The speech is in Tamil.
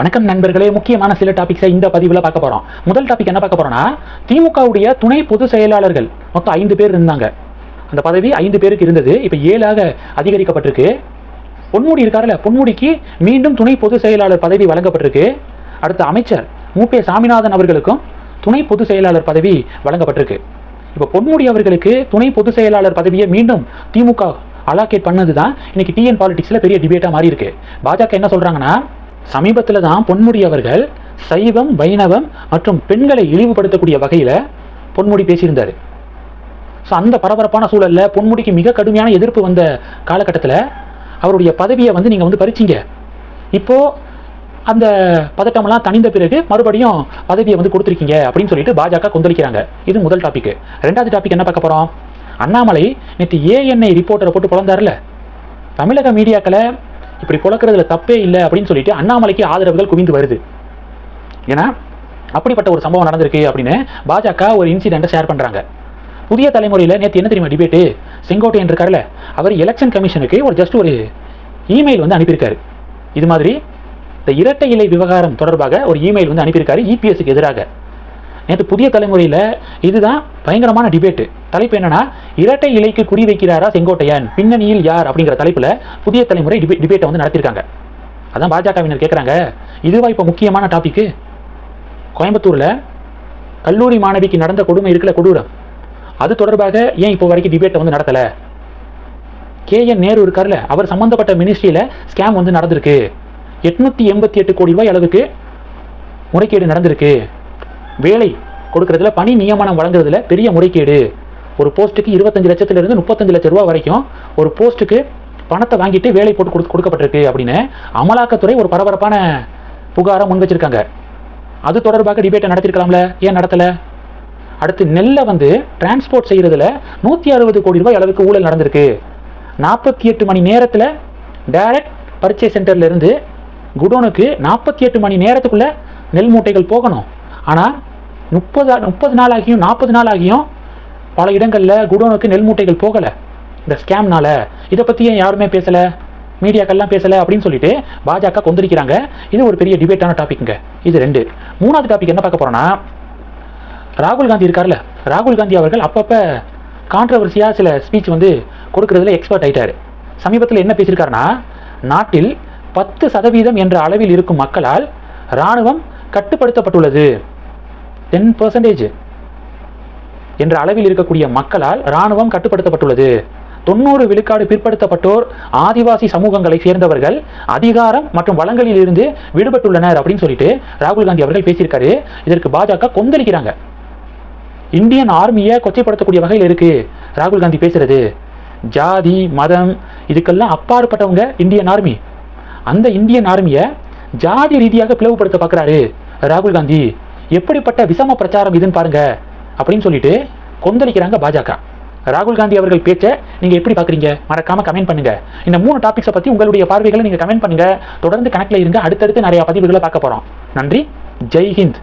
வணக்கம் நண்பர்களே. முக்கியமான சில டாபிக்ஸை இந்த பதிவில் பார்க்க போகிறோம் முதல் டாபிக் என்ன பார்க்க போகிறோம்னா திமுகவுடைய துணை பொதுச் செயலாளர்கள் மொத்தம் ஐந்து பேர் இருந்தாங்க. அந்த பதவி ஐந்து பேருக்கு இருந்தது. இப்போ ஏழாக அதிகரிக்கப்பட்டிருக்கு. பொன்முடி இருக்காருல்ல பொன்முடிக்கு மீண்டும் துணை பொதுச் செயலாளர் பதவி வழங்கப்பட்டிருக்கு. அடுத்த அமைச்சர் மூப்பே சாமிநாதன் அவர்களுக்கும் துணை பொதுச் செயலாளர் பதவி வழங்கப்பட்டிருக்கு. இப்போ பொன்முடி அவர்களுக்கு துணை பொதுச் செயலாளர் பதவியை மீண்டும் திமுக அலாக்கேட் பண்ணது தான் இன்னைக்கு டிஎன் பாலிடிக்ஸில் பெரிய டிபேட்டாக மாறி இருக்கு பாஜக என்ன சொல்கிறாங்கன்னா சமீபத்தில் தான் பொன்முடி அவர்கள் சைவம் வைணவம் மற்றும் பெண்களை இழிவுபடுத்தக்கூடிய வகையில் பொன்முடி பேசியிருந்தார். ஸோ அந்த பரபரப்பான சூழலில் பொன்முடிக்கு மிக கடுமையான எதிர்ப்பு வந்த காலகட்டத்தில் அவருடைய பதவியை வந்து நீங்கள் வந்து பறிச்சீங்க. இப்போது அந்த பதட்டமெல்லாம் தணிந்த பிறகு மறுபடியும் பதவியை வந்து கொடுத்துருக்கீங்க அப்படின்னு சொல்லிட்டு பாஜக கொந்தளிக்கிறாங்க. இது முதல் டாபிக் ரெண்டாவது டாபிக் என்ன பார்க்க போகிறோம் அண்ணாமலை நேற்று ஏஎன்ஐ ரிப்போர்ட்டரை போட்டு பிறந்தார்ல தமிழக மீடியாக்களை இப்படி புழக்கிறதுல தப்பே இல்லை அப்படின்னு சொல்லிட்டு அண்ணாமலைக்கு ஆதரவுகள் குவிந்து வருது. ஏன்னா அப்படிப்பட்ட ஒரு சம்பவம் நடந்திருக்கு அப்படின்னு பாஜக ஒரு இன்சிடென்ட்டை ஷேர் பண்ணுறாங்க புதிய தலைமுறையில் நேற்று என்ன தெரியுமா டிபேட்டு செங்கோட்டையன் இருக்கார்ல அவர் எலெக்ஷன் கமிஷனுக்கு ஒரு ஜஸ்ட் ஒரு இமெயில் வந்து அனுப்பியிருக்காரு. இது மாதிரி இந்த இரட்டை இலை விவகாரம் தொடர்பாக ஒரு இமெயில் வந்து அனுப்பியிருக்காரு இபிஎஸ்க்கு எதிராக. நேற்று புதிய தலைமுறையில் இதுதான் பயங்கரமான டிபேட்டு தலைப்பு என்னன்னா இரட்டை இலைக்கு குறி வைக்கிறாரா செங்கோட்டையன்? பின்னணியில் யார்? அப்படிங்கிற தலைப்பில் புதிய தலைமுறை டிபேட்டை வந்து நடத்தியிருக்காங்க அதான் பாஜகவினர் கேட்குறாங்க இதுவா இப்போ முக்கியமான டாபிக்கு கோயம்புத்தூரில் கல்லூரி மாணவிக்கு நடந்த கொடுமை இருக்கல கொடூரம். அது தொடர்பாக ஏன் இப்போ வரைக்கும் டிபேட்டை வந்து நடத்தலை? கே என் நேரு இருக்கார்ல அவர் சம்பந்தப்பட்ட மினிஸ்ட்ரியில் ஸ்கேம் வந்து நடந்திருக்கு. எட்நூத்தி எண்பத்தி எட்டு கோடி ரூபாய் அளவுக்கு முறைகேடு நடந்திருக்கு. வேலை கொடுக்கறதுல பணி நியமனம் வழங்குறதுல பெரிய முறைகேடு. ஒரு போஸ்ட்டுக்கு இருபத்தஞ்சு லட்சத்திலிருந்து முப்பத்தஞ்சு லட்சம் ரூபா வரைக்கும் ஒரு போஸ்ட்டுக்கு பணத்தை வாங்கிட்டு வேலை போட்டு கொடு கொடுக்கப்பட்டிருக்கு அப்படின்னு அமலாக்கத்துறை ஒரு பரபரப்பான புகாரை முன் வச்சிருக்காங்க. அது தொடர்பாக டிபேட்டை நடத்திருக்கலாம்ல? ஏன் நடத்தலை? அடுத்து நெல்லை வந்து டிரான்ஸ்போர்ட் செய்கிறதுல நூற்றி அறுபது கோடி ரூபாய் அளவுக்கு ஊழல் நடந்திருக்கு. நாற்பத்தி எட்டு மணி நேரத்தில் டைரக்ட் பர்ச்சேஸ் சென்டர்லேருந்து குடோனுக்கு நாற்பத்தி எட்டு மணி நேரத்துக்குள்ளே நெல் மூட்டைகள் போகணும். ஆனால் முப்பது முப்பது நாள் ஆகியும் நாற்பது நாள் ஆகியும் பல இடங்களில் குடோனுக்கு நெல் மூட்டைகள் போகலை. இந்த ஸ்கேம்னால இதை பற்றி ஏன் யாருமே பேசலை? மீடியாக்கள்லாம் பேசலை அப்படின்னு சொல்லிட்டு பாஜக கொந்தளிக்கிறாங்க. இது ஒரு பெரிய டிபேட்டான டாபிக்ங்க இது ரெண்டு. மூணாவது டாபிக் என்ன பார்க்க போகிறோன்னா ராகுல் காந்தி இருக்கார்ல. ராகுல் காந்தி அவர்கள் அப்பப்போ கான்ட்ரவர்சியாக சில ஸ்பீச் வந்து கொடுக்கறதுல எக்ஸ்பர்ட் ஆகிட்டார் சமீபத்தில் என்ன பேசியிருக்காருன்னா நாட்டில் பத்து சதவீதம் என்ற அளவில் இருக்கும் மக்களால் இராணுவம் கட்டுப்படுத்தப்பட்டுள்ளது. டென் பர்சன்டேஜ் என்ற அளவில் இருக்கக்கூடிய மக்களால் இராணுவம் கட்டுப்படுத்தப்பட்டுள்ளது. தொண்ணூறு விழுக்காடு பிற்படுத்தப்பட்டோர் ஆதிவாசி சமூகங்களை சேர்ந்தவர்கள் அதிகாரம் மற்றும் வளங்களில் இருந்து விடுபட்டுள்ளனர் அப்படின்னு சொல்லிட்டு ராகுல் காந்தி அவர்கள் பேசியிருக்காரு. இதற்கு பாஜக கொந்தளிக்கிறாங்க. இந்தியன் ஆர்மியை கொச்சைப்படுத்தக்கூடிய வகையில் இருக்கு. ராகுல் காந்தி பேசுறது. ஜாதி மதம் இதுக்கெல்லாம் அப்பாற்பட்டவங்க இந்தியன் ஆர்மி. அந்த இந்தியன் ஆர்மியை ஜாதி ரீதியாக பிளவுபடுத்த பார்க்குறாரு ராகுல் காந்தி. எப்படிப்பட்ட விஷம பிரச்சாரம் இதுன்னு பாருங்க. அப்படின்னு சொல்லிட்டு கொந்தளிக்கிறாங்க பாஜக. ராகுல் காந்தி அவர்கள் பேச்சை நீங்க எப்படி பாக்குறீங்க? மறக்காம கமெண்ட் பண்ணுங்க. இந்த மூணு டாபிக்ஸை பத்தி உங்களுடைய பார்வைகளை நீங்க கமெண்ட் பண்ணுங்க. தொடர்ந்து கணக்கில் இருங்க. அடுத்தடுத்து நிறைய பதிவுகளை பார்க்க போறோம். நன்றி. ஜெய் ஹிந்த்.